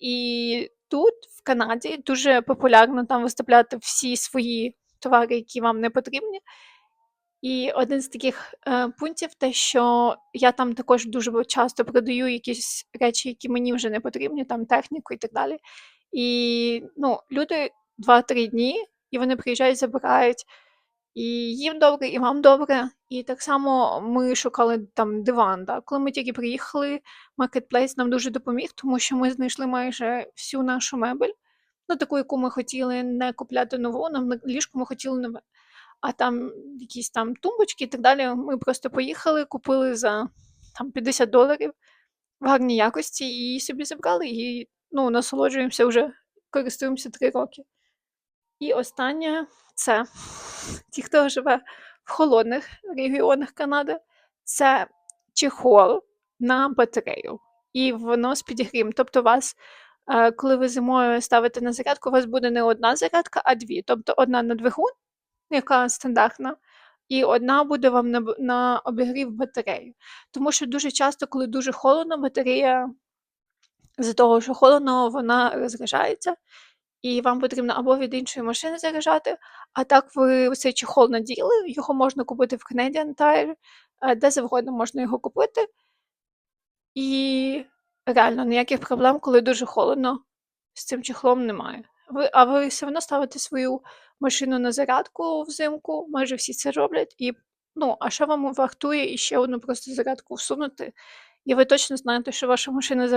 І тут, в Канаді, дуже популярно там виставляти всі свої товари, які вам не потрібні. І один з таких е, пунктів, те, що я там також дуже часто продаю якісь речі, які мені вже не потрібні, там техніку і так далі. І ну, люди 2-3 дні, і вони приїжджають, забирають. І їм добре, і вам добре. І так само ми шукали там диван. Да? Коли ми тільки приїхали, Marketplace нам дуже допоміг, тому що ми знайшли майже всю нашу мебель, ну таку, яку ми хотіли не купляти нову, нам на ліжко ми хотіли нове. А там якісь там тумбочки і так далі. Ми просто поїхали, купили за там 50 доларів в гарній якості і собі забрали. І ну, насолоджуємося вже, користуємося 3 роки. І останнє це ті, хто живе в холодних регіонах Канади, це чехол на батарею. І воно з підігрім. Тобто, у вас, е, коли ви зимою ставите на зарядку, у вас буде не одна зарядка, а дві. Тобто одна на двигун, яка стандартна, і одна буде вам на, на обігрів батарею. Тому що дуже часто, коли дуже холодно, батарея з-за того, що холодно, вона розряджається, і вам потрібно або від іншої машини заряджати, а так ви цей чехол наділи, його можна купити в Canadian Tire, е, де завгодно можна його купити. І реально ніяких проблем, коли дуже холодно, з цим чехлом немає. Ви, а ви все одно ставите свою машину на зарядку взимку, майже всі це роблять. І, ну, а що вам вартує іще одну просто зарядку всунути, і ви точно знаєте, що ваша машина